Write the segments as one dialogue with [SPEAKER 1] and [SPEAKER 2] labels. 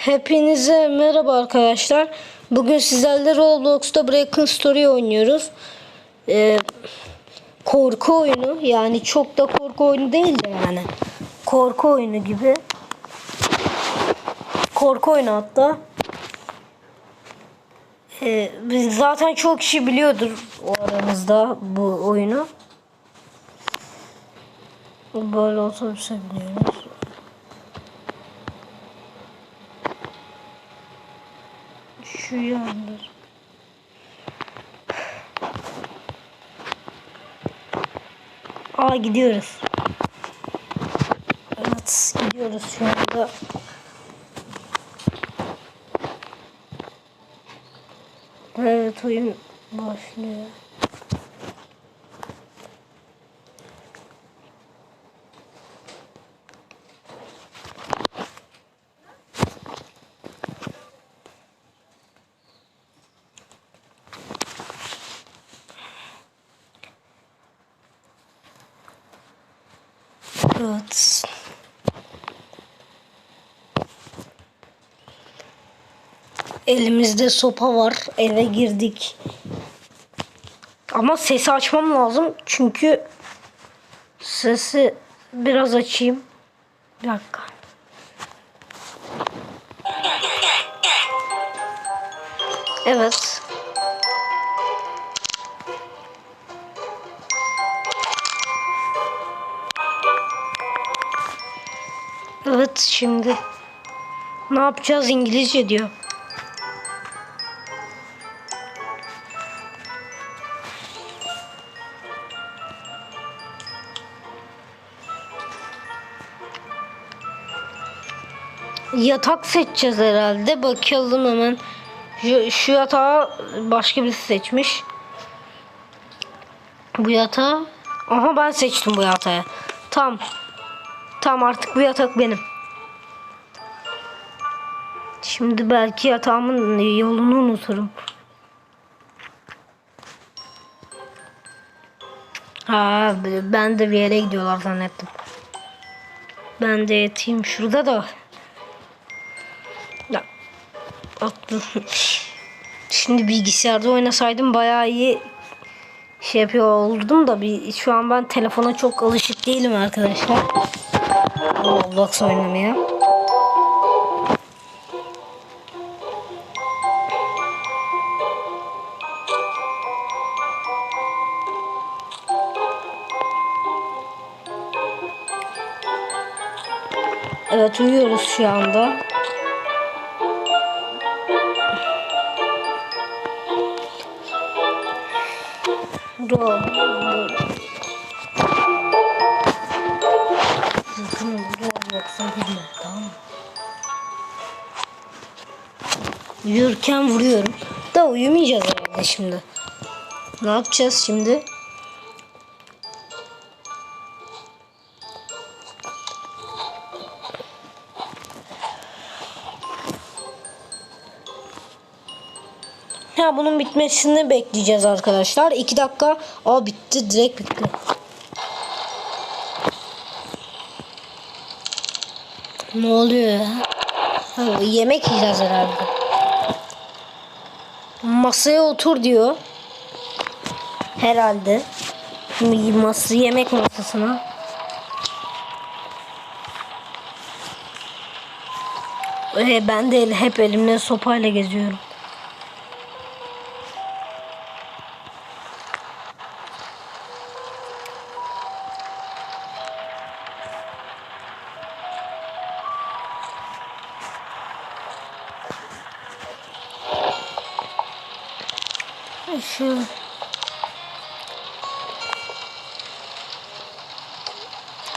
[SPEAKER 1] Hepinize merhaba arkadaşlar. Bugün sizlerle Roblox'ta Breaking Story oynuyoruz. Ee, korku oyunu yani çok da korku oyunu değil de yani. Korku oyunu gibi. Korku oyunu hatta. Ee, zaten çok kişi biliyordur o aramızda bu oyunu. Böyle otobüse biniyoruz. Yandır. Aa gidiyoruz. Evet gidiyoruz şu anda. Evet oyun başlıyor. Evet. Elimizde sopa var. Eve girdik. Ama sesi açmam lazım. Çünkü sesi biraz açayım. Bir dakika. Evet. Evet şimdi ne yapacağız İngilizce diyor. Yatak seçeceğiz herhalde. Bakalım hemen. Şu, şu yatağı başka birisi seçmiş. Bu yatağı. Aha ben seçtim bu yatağı. Tamam. Tamam artık bu yatak benim. Şimdi belki yatağımın yolunu unuturum. Ha, ben de bir yere gidiyorlar zannettim. Ben de yatayım şurada da. Şimdi bilgisayarda oynasaydım bayağı iyi şey yapıyor olurdum da bir şu an ben telefona çok alışık değilim arkadaşlar. Roblox oynamaya. Evet uyuyoruz şu anda. Roblox. Roblox'a girme tamam mı? Yürürken vuruyorum. Da uyumayacağız herhalde şimdi. Ne yapacağız şimdi? Ha bunun bitmesini bekleyeceğiz arkadaşlar. 2 dakika. Aa bitti direkt bitti. Ne oluyor ya? Ha, yemek yiyeceğiz herhalde. Masaya otur diyor. Herhalde. Şimdi yemek masasına. Ee, ben de hep elimle sopayla geziyorum.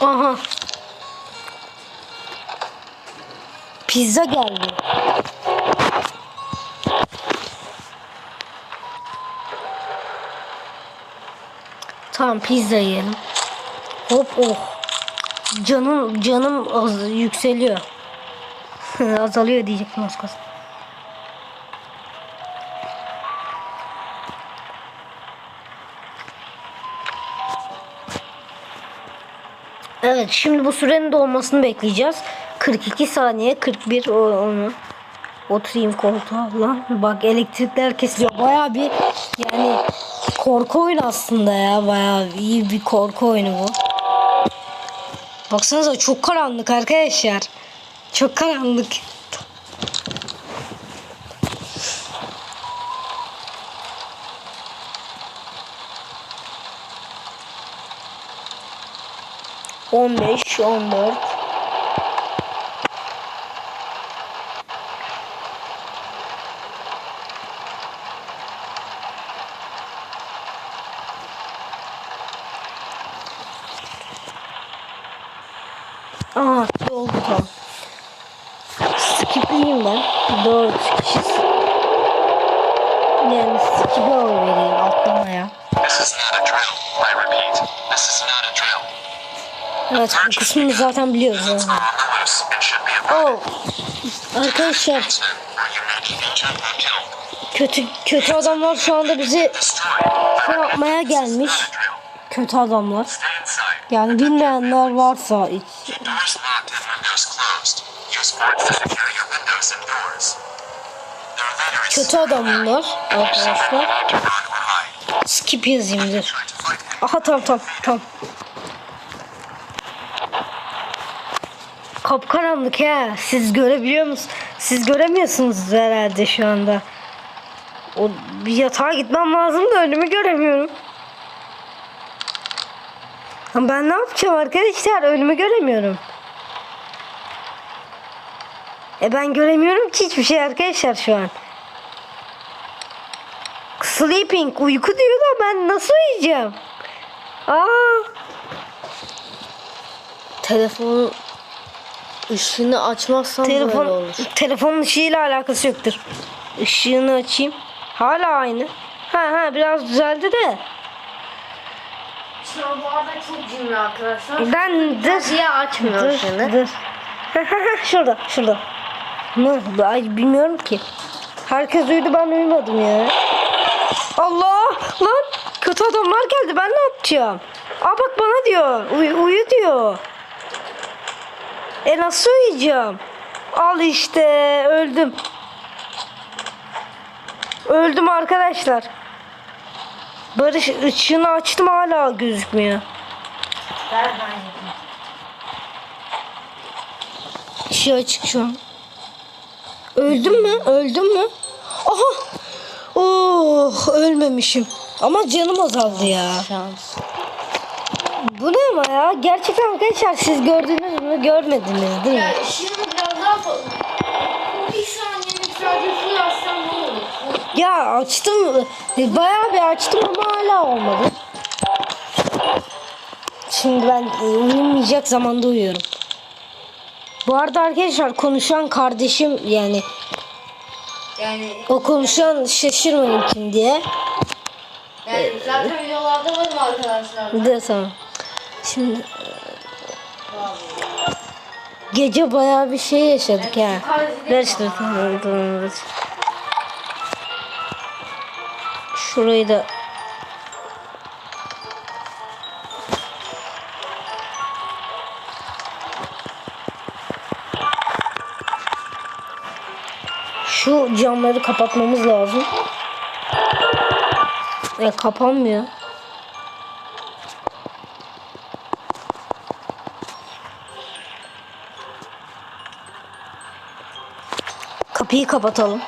[SPEAKER 1] Aha. Pizza geldi. Tamam pizza yiyelim. Hop oh. Canım canım az, yükseliyor. Azalıyor diyecektim az Evet şimdi bu sürenin dolmasını bekleyeceğiz. 42 saniye 41 o- onu. Oturayım koltuğa lan. Bak elektrikler kesiliyor. Baya bir yani korku oyunu aslında ya. Baya iyi bir korku oyunu bu. Baksanıza çok karanlık arkadaşlar. Çok karanlık. On beş, on dört. Aa, oldu tam. Skipleyeyim ben. Dört kişi. Yani skip vereyim atlamaya.
[SPEAKER 2] This is not a drill. I repeat, this is not a drill.
[SPEAKER 1] Evet bu kısmını zaten biliyoruz. Yani. Oh. Arkadaşlar kötü kötü adamlar şu anda bizi şey yapmaya gelmiş. Kötü adamlar. Yani bilmeyenler varsa hiç kötü adamlar arkadaşlar. Skip yazayım dur. Aha tamam tamam tamam. Kapkaranlık he. Siz görebiliyor musunuz? Siz göremiyorsunuz herhalde şu anda. O bir yatağa gitmem lazım da önümü göremiyorum. Ama Ben ne yapacağım arkadaşlar? Önümü göremiyorum. E ben göremiyorum ki hiçbir şey arkadaşlar şu an. Sleeping uyku diyor da ben nasıl uyuyacağım? Aa. Telefon ışığını açmazsam telefon, böyle olur. Telefonun ışığıyla alakası yoktur. Işığını açayım. Hala aynı. Ha ha biraz düzeldi de.
[SPEAKER 3] Şu an bu arada çok cimri arkadaşlar.
[SPEAKER 1] Ben dur.
[SPEAKER 3] Niye açmıyor
[SPEAKER 1] Dur,
[SPEAKER 3] şimdi?
[SPEAKER 1] dur. şurada, şurada. Ne? Ay bilmiyorum ki. Herkes uyudu ben uyumadım ya. Allah! Lan kötü adamlar geldi ben ne yapacağım? Aa bak bana diyor. Uyu, uyu diyor. E nasıl uyuyacağım? Al işte öldüm. Öldüm arkadaşlar. Barış ışığını açtım hala gözükmüyor. Işığı açık şu an. Öldüm mü? Öldüm mü? Aha! Oh, ölmemişim. Ama canım azaldı ya.
[SPEAKER 3] Şans.
[SPEAKER 1] Bu ne ama ya? Gerçekten arkadaşlar siz gördünüz mü? Görmediniz değil mi?
[SPEAKER 3] Ya ışığını biraz daha fazla. Bir saniyelik sadece su yazsam ne olur?
[SPEAKER 1] Ya açtım. Bayağı bir açtım ama hala olmadı. Şimdi ben e, uyumayacak zamanda uyuyorum. Bu arada arkadaşlar konuşan kardeşim yani
[SPEAKER 3] Yani,
[SPEAKER 1] o konuşan şaşırmayın kim diye.
[SPEAKER 3] yani zaten videolarda varım arkadaşlar.
[SPEAKER 1] Dur tamam. Şimdi gece bayağı bir şey yaşadık ya. İşte tamam. Şurayı da Şu camları kapatmamız lazım. E kapanmıyor. Kapıyı kapatalım.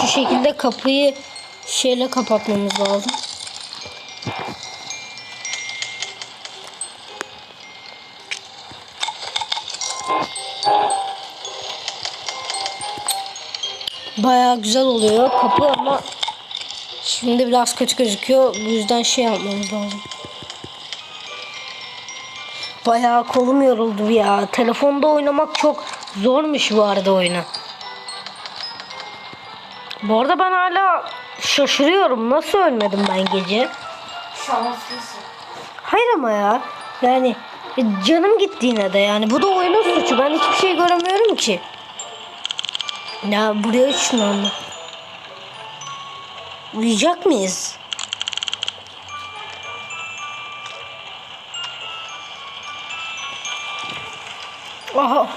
[SPEAKER 1] Şu şekilde kapıyı şeyle kapatmamız lazım. Bayağı güzel oluyor kapı ama şimdi biraz kötü gözüküyor. Bu yüzden şey yapmamız lazım. Bayağı kolum yoruldu ya. Telefonda oynamak çok zormuş bu arada oyunu. Bu arada ben hala şaşırıyorum. Nasıl ölmedim ben gece?
[SPEAKER 3] Şanslısın.
[SPEAKER 1] Hayır ama ya. Yani e, canım gitti yine de yani. Bu da oyunun suçu. Ben hiçbir şey göremiyorum ki. Ya buraya ışınlandı. Uyuyacak mıyız? Aha.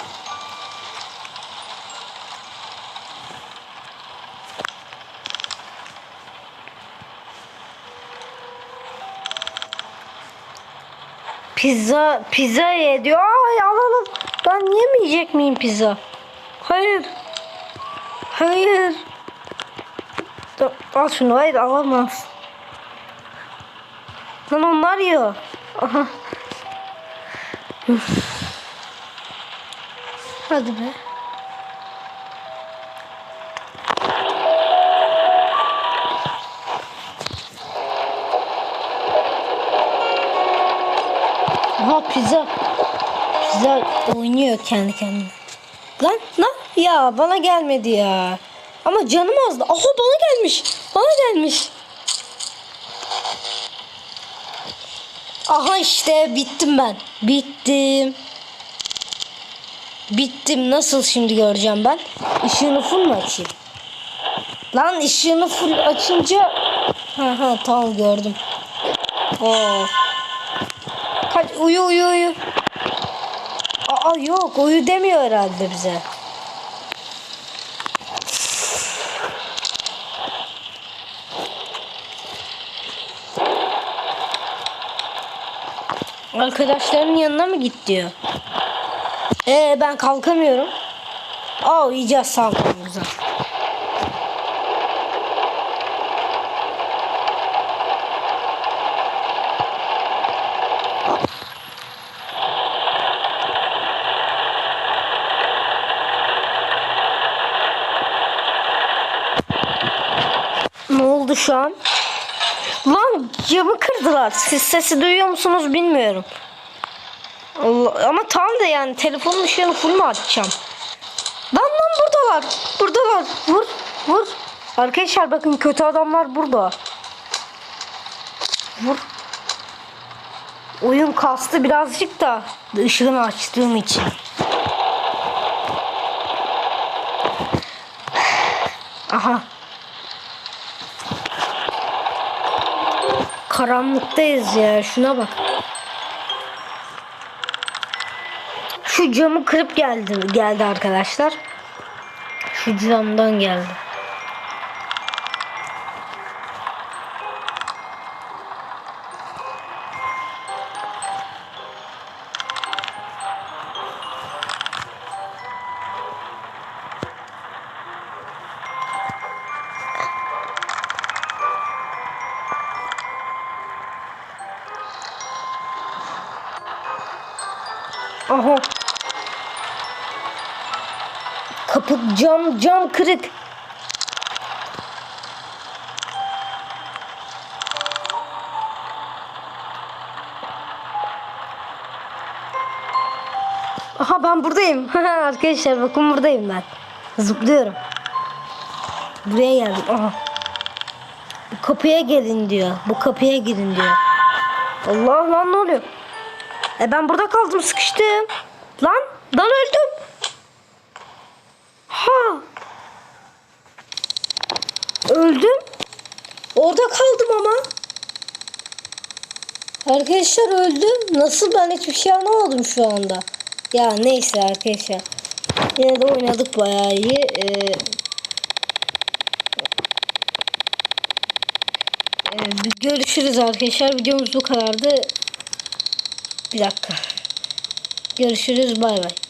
[SPEAKER 1] Pizza, pizza ye. Ay alalım. Ben yemeyecek miyim pizza? Hayır. Hayır. Al şunu. Hayır alamaz. Lan onlar yiyor. Hadi be. Pizza. Pizza oynuyor kendi kendine. Lan lan ya bana gelmedi ya. Ama canım azdı. Aha bana gelmiş. Bana gelmiş. Aha işte bittim ben. Bittim. Bittim. Nasıl şimdi göreceğim ben? Işığını full mu açayım? Lan ışığını full açınca ha ha tamam gördüm. Oo. Kaç uyu uyu uyu. Aa yok uyu demiyor herhalde bize. Arkadaşların yanına mı git diyor. Ee ben kalkamıyorum. Aa uyuyacağız sağ olun güzel. Ne oldu şu an? Lan camı kırdılar. Siz sesi duyuyor musunuz bilmiyorum. Allah, ama tam da yani telefonun ışığını full mu açacağım? Lan lan buradalar. Buradalar. Vur. Vur. Arkadaşlar bakın kötü adamlar burada. Vur. Oyun kastı birazcık da ışığını açtığım için. Aha. Karanlıktayız ya. Şuna bak. Şu camı kırıp geldi geldi arkadaşlar. Şu camdan geldi. Aha. Kapı cam cam kırık. Aha ben buradayım. Arkadaşlar bakın buradayım ben. Zıplıyorum. Buraya geldim. Aha. Bu kapıya gelin diyor. Bu kapıya girin diyor. Allah lan ne oluyor? E ben burada kaldım sıkıştım. Lan lan öldüm. Ha. Öldüm. Orada kaldım ama. Arkadaşlar öldüm. Nasıl ben hiçbir şey anlamadım şu anda. Ya neyse arkadaşlar. Yine de oynadık bayağı iyi. Ee, görüşürüz arkadaşlar. Videomuz bu kadardı. Bir dakika. Görüşürüz. Bay bay.